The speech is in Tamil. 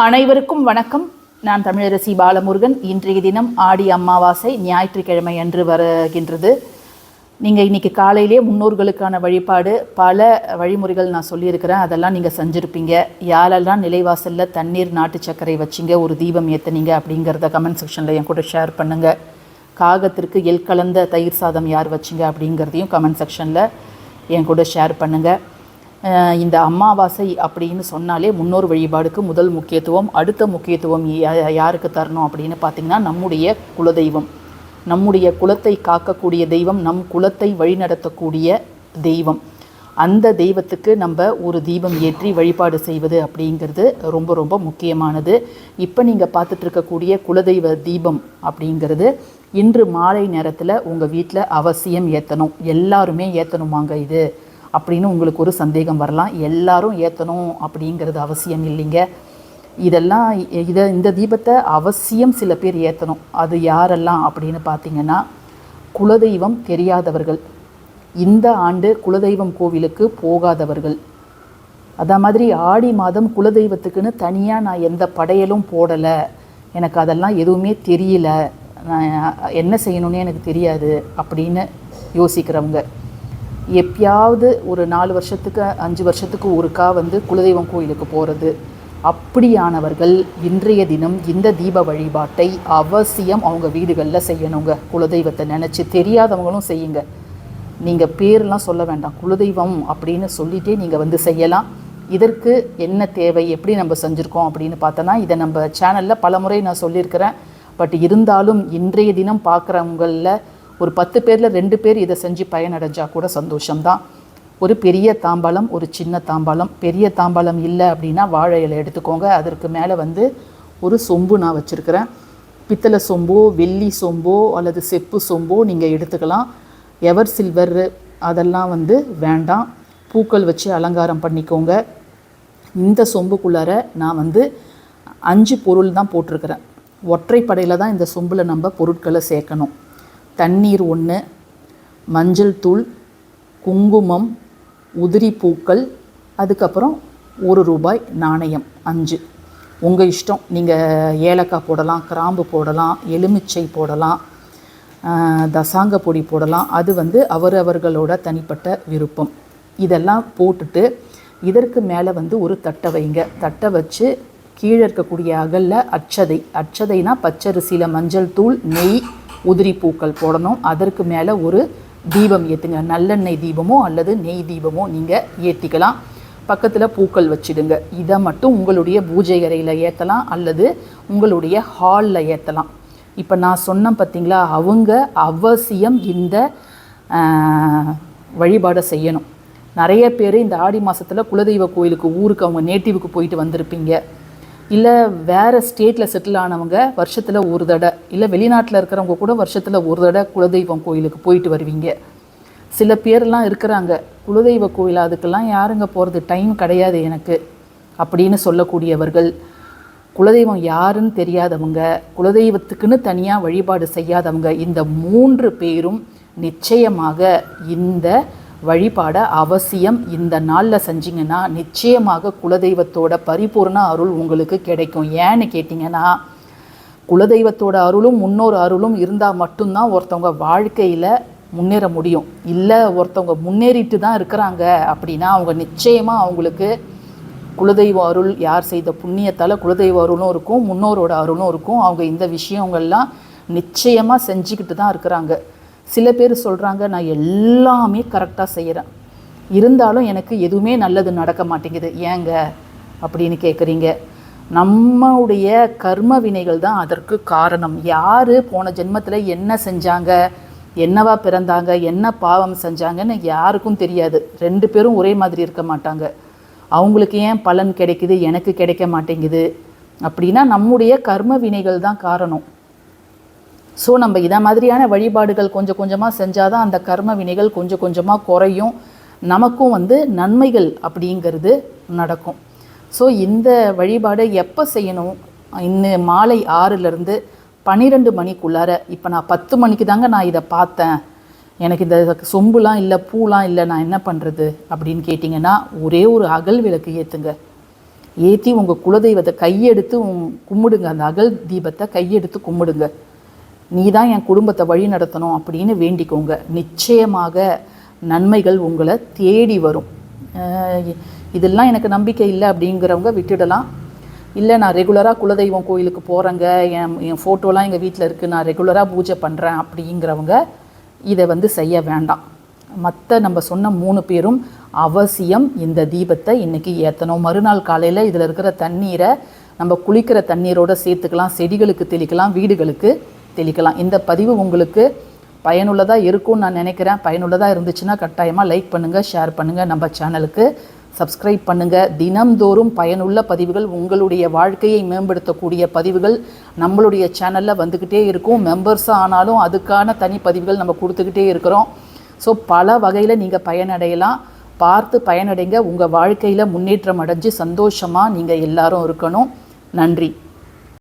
அனைவருக்கும் வணக்கம். நான் தமிழரசி பாலமுருகன். இன்றைய தினம் ஆடி அமாவாசை ஞாயிற்றுக்கிழமை அன்று வருகின்றது. நீங்கள் இன்றைக்கி காலையிலே முன்னோர்களுக்கான வழிபாடு பல வழிமுறைகள் நான் சொல்லியிருக்கிறேன். அதெல்லாம் நீங்கள் செஞ்சுருப்பீங்க. யாரெல்லாம் நிலைவாசலில் தண்ணீர் நாட்டு சர்க்கரை வச்சிங்க ஒரு தீபம் ஏற்றுனீங்க அப்படிங்கிறத கமெண்ட் செக்ஷனில் என் கூட ஷேர் பண்ணுங்கள் காகத்திற்கு எல் கலந்த தயிர் சாதம் யார் வச்சிங்க அப்படிங்கிறதையும் கமெண்ட் செக்ஷனில் என் கூட ஷேர் பண்ணுங்கள் இந்த அமாவாசை அப்படின்னு சொன்னாலே முன்னோர் வழிபாடுக்கு முதல் முக்கியத்துவம் அடுத்த முக்கியத்துவம் யா- யாருக்கு தரணும் அப்படின்னு பார்த்தீங்கன்னா நம்முடைய குலதெய்வம். நம்முடைய குலத்தை காக்கக்கூடிய தெய்வம் நம் குலத்தை வழிநடத்தக்கூடிய தெய்வம். அந்த தெய்வத்துக்கு நம்ம ஒரு தீபம் ஏற்றி வழிபாடு செய்வது அப்படிங்கிறது ரொம்ப ரொம்ப முக்கியமானது. இப்போ நீங்கள் பார்த்துட்ருக்கக்கூடிய குலதெய்வ தீபம் அப்படிங்கிறது இன்று மாலை நேரத்தில் உங்கள் வீட்டில் அவசியம் ஏற்றணும் எல்லாருமே ஏற்றணுமாங்க இது. அப்படின்னு உங்களுக்கு ஒரு சந்தேகம் வரலாம். எல்லாரும் ஏற்றணும் அப்படிங்கிறது அவசியம் இல்லைங்க. இதெல்லாம் இதை இந்த தீபத்தை அவசியம் சில பேர் ஏற்றணும் அது யாரெல்லாம் அப்படின்னு பார்த்தீங்கன்னா குலதெய்வம் தெரியாதவர்கள். இந்த ஆண்டு குலதெய்வம் கோவிலுக்கு போகாதவர்கள். அதே மாதிரி ஆடி மாதம் குலதெய்வத்துக்குன்னு தனியாக நான் எந்த படையலும் போடலை. எனக்கு அதெல்லாம் எதுவுமே தெரியல. நான் என்ன செய்யணும்னு எனக்கு தெரியாது அப்படின்னு யோசிக்கிறவங்க. எப்பயாவது ஒரு நாலு வருஷத்துக்கு அஞ்சு வருஷத்துக்கு ஒருக்கா வந்து குலதெய்வம் கோயிலுக்கு போகிறது அப்படியானவர்கள் இன்றைய தினம் இந்த தீப வழிபாட்டை அவசியம் அவங்க வீடுகளில் செய்யணுங்க. குலதெய்வத்தை நினச்சி தெரியாதவங்களும் செய்யுங்க. நீங்கள் பேர்லாம் சொல்ல வேண்டாம். குலதெய்வம் அப்படின்னு சொல்லிட்டே நீங்கள் வந்து செய்யலாம். இதற்கு என்ன தேவை எப்படி நம்ம செஞ்சுருக்கோம் அப்படின்னு பார்த்தோன்னா இதை நம்ம சேனலில் பல முறை நான் சொல்லியிருக்கிறேன். பட் இருந்தாலும் இன்றைய தினம் பார்க்குறவங்களில் ஒரு பத்து பேரில் ரெண்டு பேர் இதை செஞ்சு பயனடைஞ்சால் கூட சந்தோஷம்தான். ஒரு பெரிய தாம்பாளம் ஒரு சின்ன தாம்பாளம். பெரிய தாம்பாளம் இல்லை அப்படின்னா வாழை இலை எடுத்துக்கோங்க. அதற்கு மேலே வந்து ஒரு சொம்பு நான் வச்சுருக்கிறேன். பித்தளை சொம்போ வெள்ளி சொம்போ அல்லது செப்பு சொம்போ நீங்கள் எடுத்துக்கலாம். எவர் சில்வர் அதெல்லாம் வந்து வேண்டாம். பூக்கள் வச்சு அலங்காரம் பண்ணிக்கோங்க. இந்த சொம்புக்குள்ளார நான் வந்து அஞ்சு பொருள் தான் போட்டிருக்கிறேன். ஒற்றைப்படையில் தான் இந்த சொம்பில் நம்ம பொருட்களை சேர்க்கணும். தண்ணீர் ஒன்று மஞ்சள் தூள் குங்குமம் உதிரி பூக்கள் அதுக்கப்புறம் ஒரு ரூபாய் நாணயம் அஞ்சு. உங்கள் இஷ்டம். நீங்கள் ஏலக்காய் போடலாம் கிராம்பு போடலாம் எலுமிச்சை போடலாம் தசாங்க பொடி போடலாம். அது வந்து அவரவர்களோட தனிப்பட்ட விருப்பம். இதெல்லாம் போட்டுட்டு இதற்கு மேலே வந்து ஒரு தட்டை வைங்க. தட்டை வச்சு கீழே இருக்கக்கூடிய அகலில் அச்சதை அச்சதைனா பச்சரிசியில் மஞ்சள் தூள் நெய் உதிரி பூக்கள் போடணும். அதற்கு மேலே ஒரு தீபம் ஏற்றுங்க நல்லெண்ணெய் தீபமோ அல்லது நெய் தீபமோ நீங்கள் ஏற்றிக்கலாம் பக்கத்தில் பூக்கள் வச்சிடுங்க. இதை மட்டும் உங்களுடைய பூஜை அறையில் ஏற்றலாம் அல்லது உங்களுடைய ஹாலில் ஏற்றலாம் இப்போ நான் சொன்னேன் பார்த்தீங்களா அவங்க அவசியம் இந்த வழிபாடை செய்யணும். நிறைய பேர் இந்த ஆடி மாதத்தில் குலதெய்வ கோயிலுக்கு ஊருக்கு அவங்க நேட்டிவுக்கு போயிட்டு வந்திருப்பீங்க. இல்லை வேறு ஸ்டேட்டில் செட்டில் ஆனவங்க வருஷத்தில் ஒரு தடவை இல்லை வெளிநாட்டில் இருக்கிறவங்க கூட வருஷத்தில் ஒரு தடவை குலதெய்வம் கோயிலுக்கு போயிட்டு வருவீங்க. சில பேர்லாம் இருக்கிறாங்க குலதெய்வ கோயில் அதுக்கெல்லாம் யாருங்க போகிறது டைம் கிடையாது எனக்கு அப்படின்னு சொல்லக்கூடியவர்கள். குலதெய்வம் யாருன்னு தெரியாதவங்க குலதெய்வத்துக்குன்னு தனியாக வழிபாடு செய்யாதவங்க இந்த மூன்று பேரும் நிச்சயமாக இந்த வழிபாடை அவசியம். இந்த நாளில் செஞ்சீங்கன்னா நிச்சயமாக குலதெய்வத்தோட பரிபூர்ண அருள் உங்களுக்கு கிடைக்கும். ஏன்னு கேட்டிங்கன்னா குலதெய்வத்தோட அருளும் முன்னோர் அருளும் இருந்தால் மட்டும்தான் ஒருத்தவங்க வாழ்க்கையில் முன்னேற முடியும். இல்லை ஒருத்தவங்க முன்னேறிட்டு தான் இருக்கிறாங்க அப்படின்னா அவங்க நிச்சயமாக அவங்களுக்கு குலதெய்வ அருள் யார் செய்த புண்ணியத்தால் குலதெய்வ அருளும் இருக்கும் முன்னோரோட அருளும் இருக்கும். அவங்க இந்த விஷயங்கள்லாம் நிச்சயமாக செஞ்சுக்கிட்டு தான் இருக்கிறாங்க. சில பேர் சொல்கிறாங்க நான் எல்லாமே கரெக்டாக செய்கிறேன் இருந்தாலும் எனக்கு எதுவுமே நல்லது நடக்க மாட்டேங்குது. ஏங்க அப்படின்னு கேட்குறீங்க நம்மளுடைய கர்ம வினைகள் தான் அதற்கு காரணம். யார் போன ஜென்மத்தில் என்ன செஞ்சாங்க? என்னவா பிறந்தாங்க? என்ன பாவம் செஞ்சாங்கன்னு யாருக்கும் தெரியாது. ரெண்டு பேரும் ஒரே மாதிரி இருக்க மாட்டாங்க. அவங்களுக்கு ஏன் பலன் கிடைக்குது? எனக்கு கிடைக்க மாட்டேங்குது. அப்படின்னா நம்முடைய கர்ம வினைகள் தான் காரணம். ஸோ நம்ம இதை மாதிரியான வழிபாடுகள் கொஞ்சம் கொஞ்சமாக செஞ்சால் தான் அந்த கர்ம வினைகள் கொஞ்சம் கொஞ்சமாக குறையும். நமக்கும் வந்து நன்மைகள் அப்படிங்கிறது நடக்கும். ஸோ இந்த வழிபாடை எப்போ செய்யணும்? இன்னும் மாலை ஆறுலேருந்து பன்னிரெண்டு மணிக்குள்ளார இப்போ நான் பத்து மணிக்கு தாங்க நான் இதை பார்த்தேன். எனக்கு இந்த சொம்புலாம் இல்லை பூலாம் இல்லை நான் என்ன பண்ணுறது அப்படின்னு கேட்டிங்கன்னா ஒரே ஒரு அகல் விளக்கு ஏற்றுங்க ஏற்றி உங்கள் குலதெய்வத்தை கையெடுத்து கும்பிடுங்க. அந்த அகல் தீபத்தை கையெடுத்து கும்பிடுங்க. நீ தான் என் குடும்பத்தை வழி நடத்தணும் அப்படின்னு வேண்டிக்கோங்க. நிச்சயமாக நன்மைகள் உங்களை தேடி வரும். இதெல்லாம் எனக்கு நம்பிக்கை இல்லை அப்படிங்கிறவங்க விட்டுடலாம். இல்லை நான் ரெகுலராக குலதெய்வம் கோயிலுக்கு போகிறேங்க என் என் ஃபோட்டோலாம் எங்கள் வீட்டில் இருக்குது நான் ரெகுலராக பூஜை பண்ணுறேன் அப்படிங்கிறவங்க இதை வந்து செய்ய வேண்டாம். மற்ற நம்ம சொன்ன மூணு பேரும் அவசியம் இந்த தீபத்தை இன்றைக்கி ஏற்றணும் மறுநாள் காலையில் இதில் இருக்கிற தண்ணீரை நம்ம குளிக்கிற தண்ணீரோடு சேர்த்துக்கலாம். செடிகளுக்கு தெளிக்கலாம். வீடுகளுக்கு தெளிக்கலாம். இந்த பதிவு உங்களுக்கு பயனுள்ளதாக இருக்கும்னு நான் நினைக்கிறேன். பயனுள்ளதாக இருந்துச்சுன்னா கட்டாயமாக லைக் பண்ணுங்கள் ஷேர் பண்ணுங்கள் நம்ம சேனலுக்கு சப்ஸ்கிரைப் பண்ணுங்கள் தினம்தோறும் பயனுள்ள பதிவுகள் உங்களுடைய வாழ்க்கையை மேம்படுத்தக்கூடிய பதிவுகள் நம்மளுடைய சேனலில் வந்துக்கிட்டே இருக்கும். மெம்பர்ஸாக ஆனாலும் அதுக்கான தனி பதிவுகள் நம்ம கொடுத்துக்கிட்டே இருக்கிறோம். ஸோ பல வகையில் நீங்கள் பயனடையலாம். பார்த்து பயனடைங்க. உங்கள் வாழ்க்கையில் முன்னேற்றம் அடைஞ்சு சந்தோஷமாக நீங்கள் எல்லாரும் இருக்கணும். நன்றி.